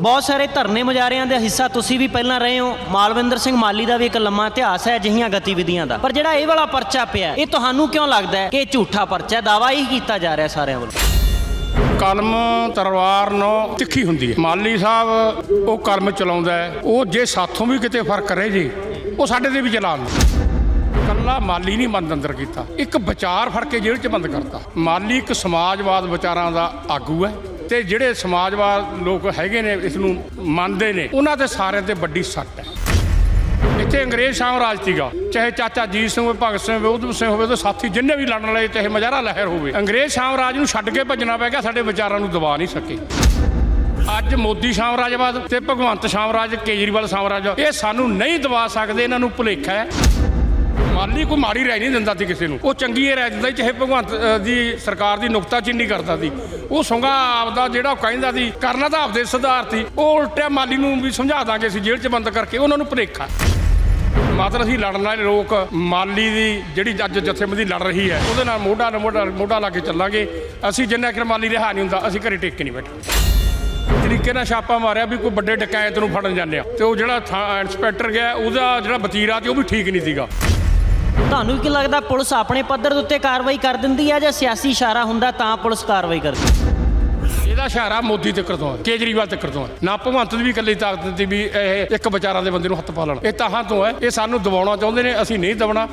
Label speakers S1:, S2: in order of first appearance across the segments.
S1: ਬਹੁਤ ਸਾਰੇ ਧਰਨੇ ਮੁਜ਼ਾਰਿਆਂ ਦਾ ਹਿੱਸਾ ਤੁਸੀਂ ਵੀ ਪਹਿਲਾਂ ਰਹੇ ਹੋ। ਮਾਲਵਿੰਦਰ ਸਿੰਘ ਮਾਲੀ ਦਾ ਵੀ ਇੱਕ ਲੰਮਾ ਇਤਿਹਾਸ ਹੈ, ਅਜਿਹੀਆਂ ਗਤੀਵਿਧੀਆਂ ਦਾ। ਪਰ ਜਿਹੜਾ ਇਹ ਵਾਲਾ ਪਰਚਾ ਪਿਆ, ਇਹ ਤੁਹਾਨੂੰ ਕਿਉਂ ਲੱਗਦਾ ਹੈ ਕਿ ਇਹ ਝੂਠਾ ਪਰਚਾ ਹੈ? ਦਾਵਾ ਹੀ ਕੀਤਾ ਜਾ ਰਿਹਾ ਸਾਰਿਆਂ ਵੱਲੋਂ।
S2: ਕਲਮ, ਤਲਵਾਰ ਨੂੰ ਤਿੱਖੀ ਹੁੰਦੀ ਹੈ। ਮਾਲੀ ਸਾਹਿਬ, ਉਹ ਕਲਮ ਚਲਾਉਂਦਾ ਹੈ। ਉਹ ਜੇ ਸਾਥੋਂ ਵੀ ਕਿਤੇ ਫ਼ਰਕ ਰਹੇ ਜੀ, ਉਹ ਸਾਡੇ ਤੇ ਵੀ ਚਲਾਉਣ ਕੱਲਾ ਮਾਲੀ ਨਹੀਂ ਬੰਦ ਅੰਦਰ ਕੀਤਾ। ਇੱਕ ਵਿਚਾਰ ਫੜ ਕੇ ਜੇਲ੍ਹ 'ਚ ਬੰਦ ਕਰਤਾ। ਮਾਲੀ ਇੱਕ ਸਮਾਜਵਾਦ ਵਿਚਾਰਾਂ ਦਾ ਆਗੂ ਹੈ। ਤੇ ਜਿਹੜੇ ਸਮਾਜਵਾਦ ਲੋਕ ਹੈਗੇ ਨੇ, ਇਸ ਨੂੰ ਮੰਨਦੇ ਨੇ, ਉਹਨਾਂ ਤੇ ਸਾਰਿਆਂ ਤੇ ਵੱਡੀ ਸੱਟ ਹੈ। ਇੱਥੇ ਅੰਗਰੇਜ਼ ਸਾਮਰਾਜ ਸੀਗਾ। ਚਾਹੇ ਚਾਚਾ ਜੀਤ ਸਿੰਘ ਹੋਵੇ, ਭਗਤ ਸਿੰਘ ਹੋਵੇ, ਉਧਮ ਸਿੰਘ ਹੋਵੇ ਤੇ ਸਾਥੀ ਜਿੰਨੇ ਵੀ ਲੜਨ ਵਾਲੇ, ਚਾਹੇ ਮਜਾਰਾ ਲਹਿਰ ਹੋਵੇ, ਅੰਗਰੇਜ਼ ਸਾਮਰਾਜ ਨੂੰ ਛੱਡ ਕੇ ਭੱਜਣਾ ਪੈ ਗਿਆ, ਸਾਡੇ ਵਿਚਾਰਾਂ ਨੂੰ ਦਬਾ ਨਹੀਂ ਸਕੇ। ਅੱਜ ਮੋਦੀ ਸਾਮਰਾਜਵਾਦ ਤੇ ਭਗਵੰਤ ਸਾਮਰਾਜ, ਕੇਜਰੀਵਾਲ ਸਾਮਰਾਜ, ਇਹ ਸਾਨੂੰ ਨਹੀਂ ਦਬਾ ਸਕਦੇ, ਇਹਨਾਂ ਨੂੰ ਭੁਲੇਖਾ ਹੈ। ਮਾਲੀ ਕੋਈ ਮਾੜੀ ਰਾਏ ਨਹੀਂ ਦਿੰਦਾ ਸੀ ਕਿਸੇ ਨੂੰ। ਉਹ ਚੰਗੀ ਇਹ ਰਾਏ ਦਿੰਦਾ ਸੀ, ਚਾਹੇ ਭਗਵੰਤ ਦੀ ਸਰਕਾਰ ਦੀ ਨੁਕਤਾਚੀਨੀ ਕਰਦਾ ਸੀ। ਉਹ ਸੰਗਾ ਆਪਦਾ ਜਿਹੜਾ ਉਹ ਕਹਿੰਦਾ ਸੀ ਕਰਨਾ ਤਾਂ ਆਪਦੇ ਸੁਧਾਰ ਸੀ। ਉਹ ਉਲਟਿਆ ਮਾਲੀ ਨੂੰ ਵੀ ਸਮਝਾ ਦਾਂਗੇ ਅਸੀਂ ਜੇਲ੍ਹ 'ਚ ਬੰਦ ਕਰਕੇ ਉਹਨਾਂ ਨੂੰ ਭੁਲੇਖਾ। ਮਾਤਰ ਅਸੀਂ ਲੜਨ ਵਾਲੇ ਲੋਕ ਮਾਲੀ ਦੀ ਜਿਹੜੀ ਅੱਜ ਜਥੇਬੰਦੀ ਲੜ ਰਹੀ ਹੈ ਉਹਦੇ ਨਾਲ ਮੋਢਾ ਨਾਲ ਮੋਢਾ ਮੋਢਾ ਲਾ ਕੇ ਚੱਲਾਂਗੇ। ਅਸੀਂ ਜਿੰਨਾ ਚਿਰ ਮਾਲੀ ਰਿਹਾ ਨਹੀਂ ਹੁੰਦਾ ਅਸੀਂ ਘਰੇ ਟੇਕ ਕੇ ਨਹੀਂ ਬੈਠੇ। ਤਰੀਕੇ ਨਾਲ ਛਾਪਾ ਮਾਰਿਆ ਵੀ ਕੋਈ ਵੱਡੇ ਡਕੈਤ ਨੂੰ ਫੜਨ ਜਾਂਦੇ ਆ। ਤੇ ਉਹ ਜਿਹੜਾ ਥਾਂ- ਇੰਸਪੈਕਟਰ ਗਿਆ ਉਹਦਾ ਜਿਹੜਾ ਵਤੀਰਾ ਤੇ ਉਹ ਵੀ ਠੀਕ ਨਹੀਂ ਸੀਗਾ।
S1: ਤੁਹਾਨੂੰ ਕੀ ਲੱਗਦਾ ਪੁਲਿਸ ਆਪਣੇ ਪੱਧਰ ਦੇ ਉੱਤੇ ਕਾਰਵਾਈ ਕਰ ਦਿੰਦੀ ਹੈ ਜਾਂ ਸਿਆਸੀ ਇਸ਼ਾਰਾ ਹੁੰਦਾ ਤਾਂ ਪੁਲਿਸ ਕਾਰਵਾਈ ਕਰਦੀ ਹੈ?
S2: ਇਹਦਾ ਇਸ਼ਾਰਾ ਮੋਦੀ ਤੱਕ ਤੋਂ ਹੈ ਕੇਜਰੀਵਾਲ ਤੱਕ ਤੋਂ ਹੈ ਨਾ ਭਗਵੰਤ ਦੀ ਵੀ ਇਕੱਲੀ ਤਾਕਤ ਦਿੱਤੀ ਵੀ ਇਹ ਇੱਕ ਵਿਚਾਰਾਂ ਦੇ ਬੰਦੇ ਨੂੰ ਹੱਥ ਪਾ ਲੈਣ। ਇਹ ਤਾਂ ਤੋਂ ਹੈ, ਇਹ ਸਾਨੂੰ ਦਬਾਉਣਾ ਚਾਹੁੰਦੇ ਨੇ, ਅਸੀਂ ਨਹੀਂ ਦਬਣਾ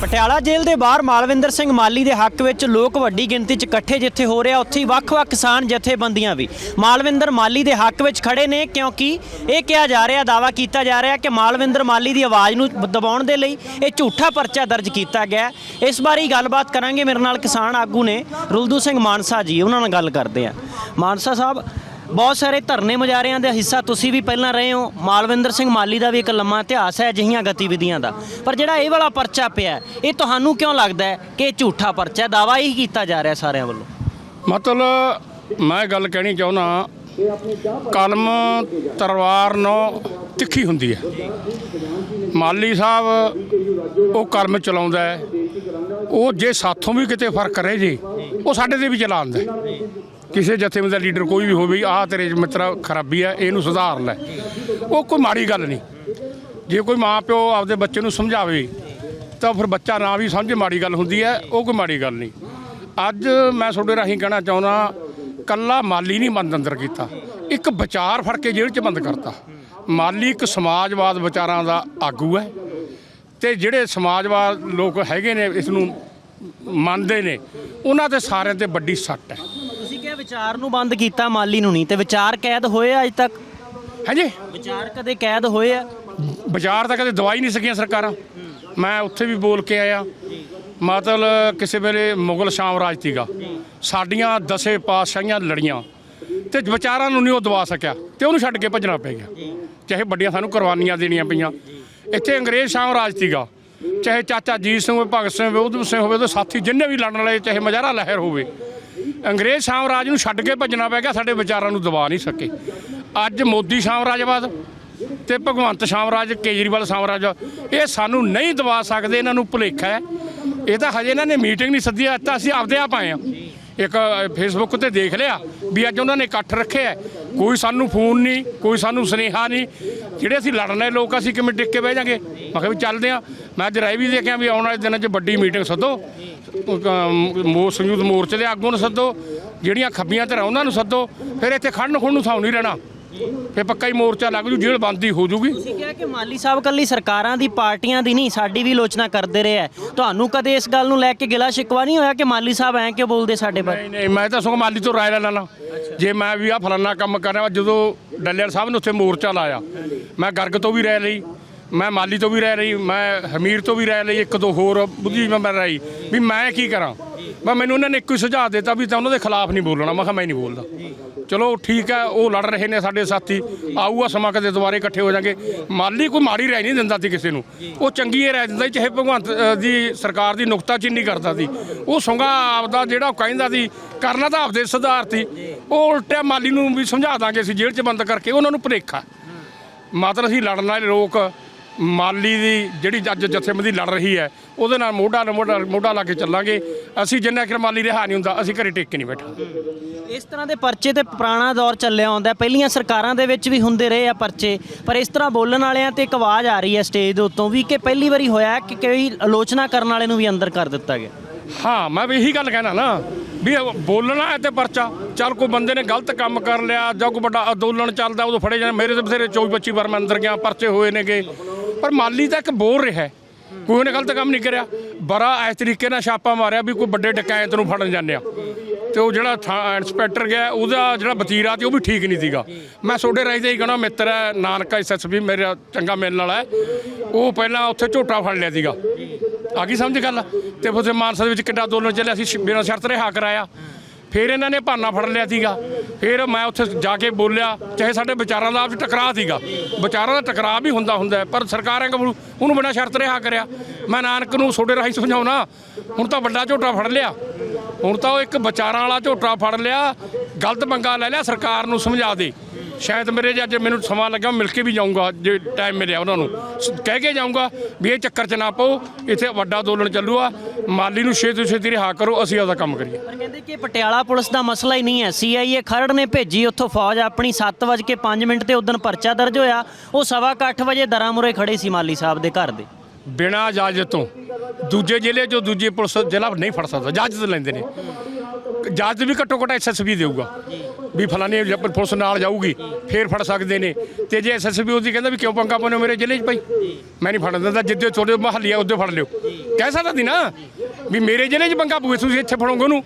S1: ਪਟਿਆਲਾ ਜੇਲ੍ਹ ਦੇ ਬਾਹਰ ਮਾਲਵਿੰਦਰ ਸਿੰਘ ਮਾਲੀ ਦੇ ਹੱਕ ਵਿੱਚ ਲੋਕ ਵੱਡੀ ਗਿਣਤੀ 'ਚ ਇਕੱਠੇ ਜਿੱਥੇ ਹੋ ਰਿਹਾ, ਉੱਥੇ ਹੀ ਵੱਖ-ਵੱਖ ਕਿਸਾਨ ਜਥੇਬੰਦੀਆਂ ਵੀ। ਮਾਲਵਿੰਦਰ ਮਾਲੀ ਦੇ ਹੱਕ ਵਿੱਚ ਖੜੇ ਨੇ, ਕਿਉਂਕਿ ਇਹ ਕਿਹਾ ਜਾ ਰਿਹਾ ਦਾਵਾ ਕੀਤਾ ਜਾ ਰਿਹਾ ਕਿ ਮਾਲਵਿੰਦਰ ਮਾਲੀ ਦੀ ਆਵਾਜ਼ ਨੂੰ ਦਬਾਉਣ ਦੇ ਲਈ ਇਹ ਝੂਠਾ ਪਰਚਾ ਦਰਜ ਕੀਤਾ ਗਿਆ ਇਸ ਬਾਰੇ ਗੱਲਬਾਤ ਕਰਾਂਗੇ। ਮੇਰੇ ਨਾਲ ਕਿਸਾਨ ਆਗੂ ਨੇ ਰੁਲਦੂ ਸਿੰਘ ਮਾਨਸਾ ਜੀ, ਉਹਨਾਂ ਨਾਲ ਗੱਲ ਕਰਦੇ ਆ ਮਾਨਸਾ ਸਾਹਿਬ ਬਹੁਤ ਸਾਰੇ ਧਰਨੇ ਮੁਜ਼ਾਰਿਆਂ ਦਾ ਹਿੱਸਾ ਤੁਸੀਂ ਵੀ ਪਹਿਲਾਂ ਰਹੇ ਹੋ। ਮਾਲਵਿੰਦਰ ਸਿੰਘ ਮਾਲੀ ਦਾ ਵੀ ਇੱਕ ਲੰਮਾ ਇਤਿਹਾਸ ਹੈ, ਅਜਿਹੀਆਂ ਗਤੀਵਿਧੀਆਂ ਦਾ। ਪਰ ਜਿਹੜਾ ਇਹ ਵਾਲਾ ਪਰਚਾ ਪਿਆ ਇਹ ਤੁਹਾਨੂੰ ਕਿਉਂ ਲੱਗਦਾ ਹੈ ਕਿ ਇਹ ਝੂਠਾ ਪਰਚਾ ਹੈ? ਦਾਵਾ ਹੀ ਕੀਤਾ ਜਾ ਰਿਹਾ ਸਾਰਿਆਂ ਵੱਲੋਂ।
S2: ਮਤਲਬ ਮੈਂ ਗੱਲ ਕਹਿਣੀ ਚਾਹੁੰਦਾ ਕਲਮ ਤਲਵਾਰ ਨੂੰ ਤਿੱਖੀ ਹੁੰਦੀ ਹੈ। ਮਾਲੀ ਸਾਹਿਬ ਉਹ ਕਲਮ ਚਲਾਉਂਦਾ ਹੈ, ਉਹ ਜੇ ਸਾਥੋਂ ਵੀ ਕਿਤੇ ਫ਼ਰਕ ਰਹੇ ਜੀ ਉਹ ਸਾਡੇ ਤੇ ਵੀ ਚਲਾਉਂਦਾ ਕਿਸੇ ਜਥੇਬੰਦੀ ਦਾ ਲੀਡਰ ਕੋਈ ਵੀ ਹੋਵੇ, ਆਹ ਤੇਰੇ 'ਚ ਮਿੱਤਰਾ ਖਰਾਬੀ ਹੈ ਇਹਨੂੰ ਸੁਧਾਰ ਲੈ। ਉਹ ਕੋਈ ਮਾੜੀ ਗੱਲ ਨਹੀਂ। ਜੇ ਕੋਈ ਮਾਂ ਪਿਓ ਆਪਦੇ ਬੱਚੇ ਨੂੰ ਸਮਝਾਵੇ, ਤਾਂ ਫਿਰ ਬੱਚਾ ਨਾ ਵੀ ਸਮਝੇ, ਮਾੜੀ ਗੱਲ ਹੁੰਦੀ ਹੈ, ਉਹ ਕੋਈ ਮਾੜੀ ਗੱਲ ਨਹੀਂ। ਅੱਜ ਮੈਂ ਤੁਹਾਡੇ ਰਾਹੀਂ ਕਹਿਣਾ ਚਾਹੁੰਦਾ, ਕੱਲਾ ਮਾਲੀ ਨਹੀਂ ਬੰਦ ਅੰਦਰ ਕੀਤਾ। ਇੱਕ ਵਿਚਾਰ ਫੜ ਕੇ ਜੇਲ੍ਹ 'ਚ ਬੰਦ ਕਰਤਾ। ਮਾਲੀ ਇੱਕ ਸਮਾਜਵਾਦ ਵਿਚਾਰਾਂ ਦਾ ਆਗੂ ਹੈ। ਤੇ ਜਿਹੜੇ ਸਮਾਜਵਾਦ ਲੋਕ ਹੈਗੇ ਨੇ, ਇਸ ਨੂੰ ਮੰਨਦੇ ਨੇ, ਉਹਨਾਂ ਤੇ ਸਾਰਿਆਂ ਤੇ ਵੱਡੀ ਸੱਟ ਹੈ।
S1: ਵਿਚਾਰ ਨੂੰ ਬੰਦ ਕੀਤਾ ਮਾਲੀ ਨੂੰ ਨਹੀਂ ਤੇ ਵਿਚਾਰ ਕੈਦ ਹੋਏ ਆ ਅਜ ਤੱਕ?
S2: ਹਾਂਜੀ।
S1: ਵਿਚਾਰ ਕਦੇ ਕੈਦ ਹੋਏ ਆ?
S2: ਬਾਜ਼ਾਰ ਤਾਂ ਕਦੇ ਦਵਾਈ ਨਹੀਂ ਸਕੀਆਂ ਸਰਕਾਰਾਂ। ਮੈਂ ਉੱਥੇ ਵੀ ਬੋਲ ਕੇ ਆਇਆ। ਮਤਲਬ ਕਿਸੇ ਵੇਲੇ ਮੁਗਲ ਸਾਮਰਾਜ ਸੀਗਾ ਸਾਡੀਆਂ ਦਸੇ ਪਾਤਸ਼ਾਹੀਆਂ ਲੜੀਆਂ। ਤੇ ਵਿਚਾਰਾਂ ਨੂੰ ਨਹੀਂ ਉਹ ਦਵਾ ਸਕਿਆ। ਤੇ ਉਹਨੂੰ ਛੱਡ ਕੇ ਭੱਜਣਾ ਪੈ ਗਿਆ। ਚਾਹੇ ਵੱਡੀਆਂ ਸਾਨੂੰ ਕੁਰਬਾਨੀਆਂ ਦੇਣੀਆਂ ਪਈਆਂ। ਇੱਥੇ ਅੰਗਰੇਜ਼ ਸਾਮਰਾਜ ਸੀਗਾ ਚਾਹੇ ਚਾਚਾ ਜੀਤ ਸਿੰਘ ਹੋਵੇ, ਭਗਤ ਸਿੰਘ ਹੋਵੇ, ਉਧਮ ਸਿੰਘ ਹੋਵੇ, ਉਹਦੇ ਸਾਥੀ ਜਿੰਨੇ ਵੀ ਲੜਨ ਲਏ ਚਾਹੇ ਮਜਾਰਾ ਲਹਿਰ ਹੋਵੇ, ਅੰਗਰੇਜ਼ ਸਾਮਰਾਜ ਨੂੰ ਛੱਡ ਕੇ ਭੱਜਣਾ ਪੈ ਗਿਆ, ਸਾਡੇ ਵਿਚਾਰਾਂ ਨੂੰ ਦਬਾ ਨਹੀਂ ਸਕੇ। ਅੱਜ ਮੋਦੀ ਸਾਮਰਾਜਵਾਦ ਤੇ ਭਗਵੰਤ ਸਾਮਰਾਜ, ਕੇਜਰੀਵਾਲ ਸਾਮਰਾਜ, ਇਹ ਸਾਨੂੰ ਨਹੀਂ ਦਵਾ ਸਕਦੇ, ਇਹਨਾਂ ਨੂੰ ਭੁਲੇਖਾ ਹੈ। ਇਹ ਤਾਂ ਹਜੇ ਇਹਨਾਂ ਨੇ ਮੀਟਿੰਗ ਨਹੀਂ ਸੱਦੀ, ਅੱਜ ਤਾਂ ਅਸੀਂ ਆਪਦੇ ਆਪ ਆਏ ਆ ਇੱਕ ਫੇਸਬੁੱਕ ਤੇ ਦੇਖ ਲਿਆ ਵੀ ਅੱਜ ਉਹਨਾਂ ਨੇ ਇਕੱਠ ਰੱਖਿਆ ਕੋਈ ਸਾਨੂੰ ਫੋਨ ਨਹੀਂ, ਕੋਈ ਸਾਨੂੰ ਸੁਨੇਹਾ ਨਹੀਂ। ਜਿਹੜੇ ਅਸੀਂ ਲੜਨੇ ਲੋਕ ਅਸੀਂ ਕਿਵੇਂ ਟਿਕ ਕੇ ਬਹਿ ਜਾਾਂਗੇ? ਮੈਂ ਕਿਹਾ ਵੀ ਚੱਲਦੇ ਆ। ਮੈਂ ਅੱਜ ਰਾਏ ਵੀ ਦੇਖਿਆ ਵੀ ਆਉਣ ਵਾਲੇ ਦਿਨਾਂ 'ਚ ਵੱਡੀ ਮੀਟਿੰਗ ਸੱਦੋ। ਮੋ, ਸੰਯੁਕਤ ਮੋਰਚੇ ਦੇ ਆਗੂਆਂ ਨੂੰ ਸੱਦੋ। ਜਿਹੜੀਆਂ ਖੱਬੀਆਂ ਧਿਰਾਂ ਉਹਨਾਂ ਨੂੰ ਸੱਦੋ। ਫਿਰ ਇੱਥੇ ਖੜਨ ਖੁਣ ਨੂੰ ਥਾਂ ਨਹੀਂ ਰਹਿਣਾ। ਫਿਰ ਪੱਕਾ ਹੀ ਮੋਰਚਾ ਲੱਗ ਜੂ ਜੇਲ੍ਹ ਬੰਦ ਹੀ ਜੂਗੀ।
S1: ਤੁਸੀਂ ਕਿਹਾ ਕਿ ਮਾਲੀ ਸਾਹਿਬ ਕੱਲੀ ਸਰਕਾਰਾਂ ਦੀ ਪਾਰਟੀਆਂ ਦੀ ਨਹੀਂ ਸਾਡੀ ਵੀ ਆਲੋਚਨਾ ਕਰਦੇ ਰਹੇ ਹੈ ਤੁਹਾਨੂੰ ਕਦੇ ਇਸ ਗੱਲ ਨੂੰ ਲੈ ਕੇ ਗਿਲਾ ਸ਼ਿਕਵਾ ਨਹੀਂ ਹੋਇਆ ਕਿ ਮਾਲੀ ਸਾਹਿਬ ਐਂ ਕਿਉਂ ਬੋਲਦੇ ਸਾਡੇ ਬਾਰੇ
S2: ਨਹੀਂ ਨਹੀਂ ਮੈਂ ਤਾਂ ਸਗੋਂ ਮਾਲੀ ਤੋਂ ਰਾਏ ਲੈ ਲੈਣਾ ਜੇ ਮੈਂ ਵੀ ਆ ਫਲਾਨਾ ਕੰਮ ਕਰ ਰਿਹਾ ਜਦੋਂ ਡੱਲੇਰ ਸਾਹਿਬ ਨੇ ਉੱਥੇ ਮੋਰਚਾ ਲਾਇਆ ਮੈਂ ਗਰਗ ਤੋਂ ਵੀ ਰਹਿ ਲਈ ਮੈਂ ਮਾਲੀ ਤੋਂ ਵੀ ਰਹਿ ਰਹੀ ਮੈਂ ਹਮੀਰ ਤੋਂ ਵੀ ਰਹਿ ਲਈ ਇੱਕ ਦੋ ਹੋਰ ਬੁੱਧੀ ਮੈਂ ਰਹੀ ਵੀ ਮੈਂ ਕੀ ਕਰਾਂ? ਮੈਂ ਮੈਨੂੰ ਉਹਨਾਂ ਨੇ ਇੱਕੋ ਹੀ ਸੁਝਾਅ ਦਿੱਤਾ ਵੀ ਤਾਂ ਉਹਨਾਂ ਦੇ ਖਿਲਾਫ ਨਹੀਂ ਬੋਲਣਾ ਮੈਂ ਕਿਹਾ ਮੈਂ ਨਹੀਂ ਬੋਲਦਾ। ਚਲੋ ਠੀਕ ਹੈ ਉਹ ਲੜ ਰਹੇ ਨੇ ਸਾਡੇ ਸਾਥੀ। ਆਊਗਾ ਸਮਾਂ ਕਦੇ ਦੁਬਾਰੇ ਇਕੱਠੇ ਹੋ ਜਾਾਂਗੇ। ਮਾਲੀ ਕੋਈ ਮਾੜੀ ਰਹਿ ਨਹੀਂ ਦਿੰਦਾ ਸੀ ਕਿਸੇ ਨੂੰ। ਉਹ ਚੰਗੀ ਇਹ ਰਾਏ ਦਿੰਦਾ ਸੀ, ਚਾਹੇ ਭਗਵੰਤ ਦੀ ਸਰਕਾਰ ਦੀ ਨੁਕਤਾਚੀਨੀ ਕਰਦਾ ਸੀ। ਉਹ ਸੰਗਾ ਆਪਦਾ ਜਿਹੜਾ ਉਹ ਕਹਿੰਦਾ ਸੀ ਕਰਨਾ ਤਾਂ ਆਪਦੇ ਸੁਧਾਰ ਸੀ ਉਹ ਉਲਟਿਆ ਮਾਲੀ ਨੂੰ ਵੀ ਸਮਝਾ ਦਾਂਗੇ ਅਸੀਂ ਜੇਲ੍ਹ 'ਚ ਬੰਦ ਕਰਕੇ ਉਹਨਾਂ ਨੂੰ ਭਰੇਖਾ ਮਾਤਰ ਅਸੀਂ ਲੜਨ ਵਾਲੇ ਲੋਕ ਮਾਲੀ ਦੀ ਜਿਹੜੀ ਅੱਜ ਜਥੇਬੰਦੀ ਲੜ ਰਹੀ ਹੈ ਉਹਦੇ ਨਾਲ ਮੋਢਾ ਨਾਲ ਮੋਢਾ ਮੋਢਾ ਲਾ ਕੇ ਚੱਲਾਂਗੇ ਅਸੀਂ ਜਿੰਨਾ ਚਿਰ ਮਾਲੀ ਰਿਹਾ ਨਹੀਂ ਹੁੰਦਾ ਅਸੀਂ ਘਰੇ ਟੇਕ ਕੇ ਨਹੀਂ ਬੈਠਾ
S1: ਇਸ ਤਰ੍ਹਾਂ ਦੇ ਪਰਚੇ ਤੇ ਪੁਰਾਣਾ ਦੌਰ ਚੱਲਿਆ ਆਉਂਦਾ। ਪਹਿਲੀਆਂ ਸਰਕਾਰਾਂ ਦੇ ਵਿੱਚ ਵੀ ਹੁੰਦੇ ਰਹੇ ਆ ਪਰਚੇ ਪਰ ਇਸ ਤਰ੍ਹਾਂ ਬੋਲਣ ਵਾਲਿਆਂ ਤੇ ਇੱਕ ਆਵਾਜ਼ ਆ ਰਹੀ ਹੈ ਸਟੇਜ ਦੇ ਉੱਤੋਂ ਵੀ ਕਿ ਪਹਿਲੀ ਵਾਰੀ ਹੋਇਆ ਕਿ ਕੋਈ ਆਲੋਚਨਾ ਕਰਨ ਵਾਲੇ ਨੂੰ ਵੀ ਅੰਦਰ ਕਰ ਦਿੱਤਾ ਗਿਆ
S2: ਹਾਂ ਮੈਂ ਵੀ ਇਹੀ ਗੱਲ ਕਹਿਣਾ ਨਾ ਵੀ ਬੋਲਣਾ ਹੈ ਤੇ ਪਰਚਾ ਚੱਲ ਕੋਈ ਬੰਦੇ ਨੇ ਗਲਤ ਕੰਮ ਕਰ ਲਿਆ ਜਾਂ ਕੋਈ ਵੱਡਾ ਅੰਦੋਲਨ ਚੱਲਦਾ ਉਦੋਂ ਫੜੇ ਜਾਂਦੇ ਮੇਰੇ ਤੇ ਬਥੇਰੇ 24 25 ਵਾਰ ਮੈਂ ਅੰਦਰ ਗਿਆ ਪਰਚੇ ਹੋਏ ਨੇਗੇ ਪਰ ਮਾਲੀ ਤਾਂ ਇੱਕ ਬੋਲ ਰਿਹਾ ਹੈ। ਕੋਈ ਉਹਨੇ ਗਲਤ ਕੰਮ ਨਹੀਂ ਕਰਿਆ। ਬੜਾ ਇਸ ਤਰੀਕੇ ਨਾਲ ਛਾਪਾ ਮਾਰਿਆ ਵੀ ਕੋਈ ਵੱਡੇ ਡਕੈਤ ਨੂੰ ਫੜਨ ਜਾਂਦੇ ਆ। ਤੇ ਉਹ ਜਿਹੜਾ ਥਾਂ- ਇੰਸਪੈਕਟਰ ਗਿਆ, ਉਹਦਾ ਜਿਹੜਾ ਵਤੀਰਾ ਤੇ ਉਹ ਵੀ ਠੀਕ ਨਹੀਂ ਸੀਗਾ। ਮੈਂ ਤੁਹਾਡੇ ਰਾਜ ਦੇ ਹੀ ਕਹਣਾ, ਮਿੱਤਰ ਹੈ, ਨਾਨਕ ਐਸਐਸਪੀ ਮੇਰਾ ਚੰਗਾ ਮਿਲਣ ਵਾਲਾ ਹੈ। ਉਹ ਪਹਿਲਾਂ ਉੱਥੇ ਝੋਟਾ ਫੜ ਲਿਆ ਸੀਗਾ। ਆ ਗਈ ਸਮਝ ਗੱਲ? ਤੇ ਫਿਰ ਮਾਨਸਾ ਦੇ ਵਿੱਚ ਕਿੱਡਾ ਅੰਦੋਲਨ ਚੱਲਿਆ ਸੀ, ਬਿਨਾਂ ਸ਼ਰਤ ਰਿਹਾ ਕਰਾਇਆ। ਫਿਰ ਇਹਨਾਂ ਨੇ ਭਾਨਾ ਫੜ ਲਿਆ ਸੀਗਾ। ਫਿਰ ਮੈਂ ਉੱਥੇ ਜਾ ਕੇ ਬੋਲਿਆ, ਚਾਹੇ ਸਾਡੇ ਵਿਚਾਰਾਂ ਦਾ ਆਪਸ ਟਕਰਾਅ ਸੀਗਾ। ਵਿਚਾਰਾਂ ਦਾ ਟਕਰਾਅ ਵੀ ਹੁੰਦਾ ਹੁੰਦਾ ਪਰ ਸਰਕਾਰਾਂ ਕਬੂ ਉਹਨੂੰ ਬਿਨਾਂ ਸ਼ਰਤ ਰਿਹਾ ਕਰਿਆ। ਮੈਂ ਨਾਨਕ ਨੂੰ ਤੁਹਾਡੇ ਰਾਹੀਂ ਸਮਝਾਉਣਾ, ਹੁਣ ਤਾਂ ਵੱਡਾ ਝੋਟਾ ਫੜ ਲਿਆ। ਹੁਣ ਤਾਂ ਉਹ ਇੱਕ ਵਿਚਾਰਾਂ ਵਾਲਾ ਝੋਟਾ ਫੜ ਲਿਆ, ਗਲਤ ਪੰਗਾ ਲੈ ਲਿਆ, ਸਰਕਾਰ ਨੂੰ ਸਮਝਾ ਦੇ। ਸ਼ਾਇਦ ਮੇਰੇ ਜੇ ਅੱਜ ਮੈਨੂੰ ਸਮਾਂ ਲੱਗਾ ਮਿਲ ਕੇ ਵੀ ਜਾਊਂਗਾ, ਜੇ ਟਾਈਮ ਮਿਲਿਆ ਉਹਨਾਂ ਨੂੰ। ਕਹਿ ਕੇ ਜਾਊਂਗਾ ਵੀ ਇਹ ਚੱਕਰ 'ਚ ਨਾ ਪਾਓ, ਇੱਥੇ ਵੱਡਾ ਅੰਦੋਲਨ ਚੱਲੂਗਾ ਮਾਲੀ ਨੂੰ ਛੇਤੀ ਤੋਂ ਛੇਤੀ ਰਿਹਾ ਕਰੋ ਅਸੀਂ ਆਪਦਾ ਕੰਮ ਕਰੀਏ।
S1: ਪਰ ਕਹਿੰਦੇ ਕਿ ਪਟਿਆਲਾ ਪੁਲਿਸ ਦਾ ਮਸਲਾ ਹੀ ਨਹੀਂ ਹੈ। ਸੀਆਈਏ ਖਰੜ ਨੇ ਭੇਜੀ ਉੱਥੋਂ ਫੌਜ ਆਪਣੀ 7:05 ਮਿੰਟ ਤੇ ਉਦੋਂ ਪਰਚਾ ਦਰਜ ਹੋਇਆ। ਉਹ ਸਵਾ ਕੁ ਅੱਠ ਵਜੇ ਦਰਾਂ ਮੁਰੇ ਖੜੇ ਸੀ ਮਾਲੀ ਸਾਹਿਬ ਦੇ ਘਰ ਦੇ।
S2: ਬਿਨਾਂ ਇਜਾਜ਼ਤ ਤੋਂ। ਦੂਜੇ ਜ਼ਿਲ੍ਹੇ 'ਚੋਂ ਦੂਜੀ ਪੁਲਿਸ ਜ਼ਿਲ੍ਹਾ ਨਹੀਂ ਫੜ ਸਕਦਾ ਇਜਾਜ਼ਤ ਲੈਂਦੇ ਨੇ। ਇਜਾਜ਼ਤ ਵੀ ਘੱਟੋ ਘੱਟ ਐਸਐਸਬੀ ਦੇਊਗਾ। ਵੀ ਫਲਾਣੀ ਜ- ਪੁਲਿਸ ਨਾਲ ਜਾਊਗੀ ਫੇਰ ਫੜ ਸਕਦੇ ਨੇ। ਤੇ ਜੇ ਐਸਐਸਬੀ ਉਹਦੀ ਕਹਿੰਦਾ ਵੀ ਕਿਉਂ ਪੰਗਾ ਪਾਉਂਦੇ ਹੋ ਮੇਰੇ ਜ਼ਿਲ੍ਹੇ 'ਚ ਭਾਈ? ਮੈਂ ਨਹੀਂ ਫੜਨ ਦਿੰਦਾ ਜਿੱਦੇ ਤੁਹਾਡੇ ਮਹੱਲੀਆ ਉਹਦੇ ਫੜ ਲਿਓ। ਕਹਿ ਸਕਦਾ ਦੀ ਨਾ? ਵੀ ਮੇਰੇ ਜ਼ਿਲ੍ਹੇ 'ਚ ਪੰਗਾ ਪੂਏ ਤੁਸੀਂ ਇੱਥੇ ਫੜੋਗੇ ਉਹਨੂੰ।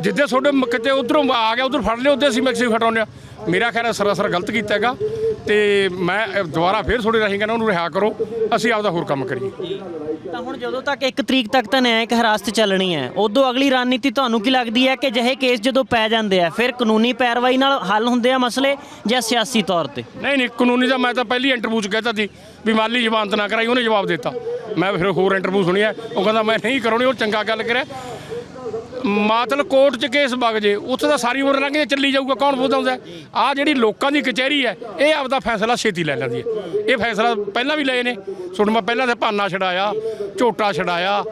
S2: ਜਿੱਦੇ ਤੁਹਾਡੇ ਕਿਤੇ ਉਧਰੋਂ ਆ ਗਿਆ, ਉਧਰ ਫੜ ਲਿਓ ਉੱਥੇ ਅਸੀਂ ਮੈਕਸੀ ਫਟਾਉਂਦੇ ਆ ਮੇਰਾ ਖਿਆਲ ਹੈ ਸਰਾਸਰ ਗਲਤ ਕੀਤਾ ਹੈਗਾ। ਤੇ ਮੈਂ ਦੁਬਾਰਾ ਫੇਰ ਤੁਹਾਡੇ ਰਾਹੀਂ ਕਹਿੰਦਾ ਉਹਨੂੰ ਰਿਹਾ ਕਰੋ ਅਸੀਂ ਆਪਦਾ ਹੋਰ ਕੰਮ ਕਰੀਏ।
S1: ਤਾਂ ਹੁਣ ਜਦੋਂ ਤੱਕ 1 ਤਰੀਕ ਤੱਕ ਤਾਂ ਨਿਆਇਕ ਹਿਰਾਸਤ ਚੱਲਣੀ ਹੈ ਉਦੋਂ ਅਗਲੀ ਰਣਨੀਤੀ ਤੁਹਾਨੂੰ ਕੀ ਲੱਗਦੀ ਹੈ ਕਿ ਜਿਹੇ ਕੇਸ ਜਦੋਂ ਪੈ ਜਾਂਦੇ ਆ ਫਿਰ ਕਾਨੂੰਨੀ ਪੈਰਵਾਈ ਨਾਲ ਹੱਲ ਹੁੰਦੇ ਆ ਮਸਲੇ ਜਾਂ ਸਿਆਸੀ ਤੌਰ ਤੇ?
S2: ਨਹੀਂ ਨਹੀਂ ਕਾਨੂੰਨੀ ਦਾ ਮੈਂ ਤਾਂ ਪਹਿਲੀ ਇੰਟਰਵਿਊ ਚ ਕਹਿਤਾ ਸੀ ਵੀ ਮਾਲੀ ਜ਼ਮਾਨਤ ਨਾ ਕਰਾਈ ਉਹਨੇ ਜਵਾਬ ਦਿੱਤਾ। ਮੈਂ ਫਿਰ ਹੋਰ ਇੰਟਰਵਿਊ ਸੁਣਿਆ ਉਹ ਕਹਿੰਦਾ ਮੈਂ ਨਹੀਂ ਕਰਾਉਣੀ ਉਹ ਚੰਗਾ ਗੱਲ ਕਰਿਆ। ਮਤਲਬ ਕੋਰਟ 'ਚ ਕੇਸ ਵਗ ਜੇ, ਉੱਥੇ ਤਾਂ ਸਾਰੀ ਉਮਰ ਲੰਘ ਜੇ ਚੱਲੀ ਜਾਊਗਾ, ਕੌਣ ਬੋਲਦਾ ਆ ਜਿਹੜੀ ਲੋਕਾਂ ਦੀ ਕਚਹਿਰੀ ਹੈ, ਇਹ ਆਪਦਾ ਫੈਸਲਾ ਛੇਤੀ ਲੈ ਲੈਂਦੀ ਹੈ। ਇਹ ਫੈਸਲਾ ਪਹਿਲਾਂ ਵੀ ਲਏ ਨੇ। ਸੁਣ, ਮੈਂ ਪਹਿਲਾਂ ਤੇ ਭਾਨਾ ਛਡਾਇਆ, ਝੋਟਾ ਛਡਾਇਆ,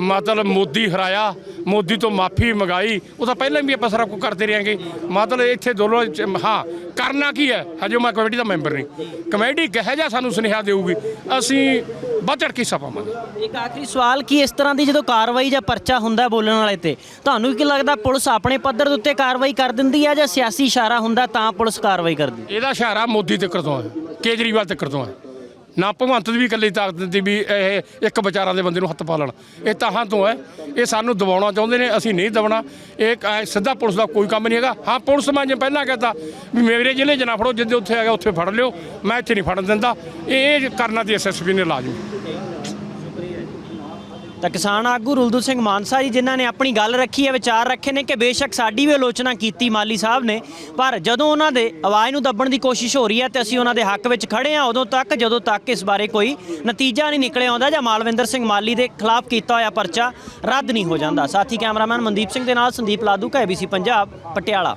S2: ਮਤਲਬ ਮੋਦੀ ਹਰਾਇਆ, ਮੋਦੀ ਤੋਂ ਮਾਫੀ ਮੰਗਾਈ, ਉਹ ਤਾਂ ਪਹਿਲਾਂ ਵੀ ਆਪਾਂ ਸਾਰਾ ਕੁਝ ਕਰਦੇ ਰਹਾਂਗੇ। ਮਤਲਬ ਇੱਥੇ ਦੋਲੋ ਹਾਂ, ਕਰਨਾ ਕੀ ਹੈ? ਹਜੇ ਮੈਂ ਕਮੇਟੀ ਦਾ ਮੈਂਬਰ ਨਹੀਂ। ਕਮੇਟੀ ਕਹੇ ਜਾ ਸਾਨੂੰ ਸੁਨੇਹਾ ਦੇਊਗੀ? ਅਸੀਂ ਵੱਧ ਚੜ੍ਹ ਕੇ ਹਿੱਸਾ ਪਾਵਾਂਗੇ
S1: ਇੱਕ ਆਖਰੀ ਸਵਾਲ ਕੀ ਇਸ ਤਰ੍ਹਾਂ ਦੀ ਜਦੋਂ ਕਾਰਵਾਈ ਜਾਂ ਪਰਚਾ ਹੁੰਦਾ ਬੋਲਣ ਵਾਲੇ ਤੇ ਤੁਹਾਨੂੰ ਕੀ ਲੱਗਦਾ ਪੁਲਿਸ ਆਪਣੇ ਪੱਧਰ ਦੇ ਉੱਤੇ ਕਾਰਵਾਈ ਕਰ ਦਿੰਦੀ ਹੈ ਜਾਂ ਸਿਆਸੀ ਇਸ਼ਾਰਾ ਹੁੰਦਾ ਤਾਂ ਪੁਲਿਸ ਕਾਰਵਾਈ ਕਰਦੀ?
S2: ਇਹਦਾ ਇਸ਼ਾਰਾ ਮੋਦੀ ਤੋਂ ਹੈ ਕੇਜਰੀਵਾਲ ਤੋਂ ਹੈ ਨਾ ਭਗਵੰਤ ਦੀ ਵੀ ਇਕੱਲੀ ਤਾਕਤ ਦੀ ਵੀ ਇਹ ਇੱਕ ਵਿਚਾਰਾਂ ਦੇ ਬੰਦੇ ਨੂੰ ਹੱਥ ਪਾ ਲੈਣ ਇਹ ਤਾਹਾਂ ਤੋਂ ਹੈ। ਇਹ ਸਾਨੂੰ ਦਬਾਉਣਾ ਚਾਹੁੰਦੇ ਨੇ, ਅਸੀਂ ਨਹੀਂ ਦਬਾਉਣਾ। ਇਹ ਸਿੱਧਾ ਪੁਲਿਸ ਦਾ ਕੋਈ ਕੰਮ ਨਹੀਂ ਹੈਗਾ। ਹਾਂ, ਪੁਲਿਸ ਮੈਂ ਜੇ ਪਹਿਲਾਂ ਕਹਤਾ ਵੀ ਮੇਰੇ ਜ਼ਿਲ੍ਹੇ 'ਚ ਨਾ ਫੜੋ, ਜਿੱਦੇ ਉੱਥੇ ਹੈਗਾ ਉੱਥੇ ਫੜ ਲਿਓ। ਮੈਂ ਇੱਥੇ ਨਹੀਂ ਫੜਨ ਦਿੰਦਾ। ਇਹ ਇਹ ਕਰਨਾ ਤੇ ਐਸਐਸਪੀ ਨੇ ਲਾਜ਼ਮੀ।
S1: ਤਾਂ ਕਿਸਾਨ ਆਗੂ ਰੁਲਦੂ ਸਿੰਘ ਮਾਨਸਾ ਜੀ, ਜਿਨ੍ਹਾਂ ਨੇ ਆਪਣੀ ਗੱਲ ਰੱਖੀ ਹੈ, ਵਿਚਾਰ ਰੱਖੇ ਨੇ ਕਿ ਬੇਸ਼ੱਕ ਸਾਡੀ ਵੀ ਆਲੋਚਨਾ ਕੀਤੀ ਮਾਲੀ ਸਾਹਿਬ ਨੇ, ਪਰ ਜਦੋਂ ਉਹਨਾਂ ਦੇ ਆਵਾਜ਼ ਨੂੰ ਦੱਬਣ ਦੀ ਕੋਸ਼ਿਸ਼ ਹੋ ਰਹੀ ਹੈ ਤੇ ਅਸੀਂ ਉਹਨਾਂ ਦੇ ਹੱਕ ਵਿੱਚ ਖੜੇ ਹਾਂ, ਉਦੋਂ ਤੱਕ, ਜਦੋਂ ਤੱਕ ਇਸ ਬਾਰੇ ਕੋਈ ਨਤੀਜਾ ਨਹੀਂ ਨਿਕਲਿਆ ਆਉਂਦਾ ਜਾਂ ਮਾਲਵਿੰਦਰ ਸਿੰਘ ਮਾਲੀ ਦੇ ਖਿਲਾਫ ਕੀਤਾ ਹੋਇਆ ਪਰਚਾ ਰੱਦ ਨਹੀਂ ਹੋ ਜਾਂਦਾ। ਸਾਥੀ ਕੈਮਰਾਮੈਨ ਮਨਦੀਪ ਸਿੰਘ ਦੇ ਨਾਲ ਸੰਦੀਪ ਲਾਦੂ ਕਾ ABC ਪੰਜਾਬ, ਪਟਿਆਲਾ।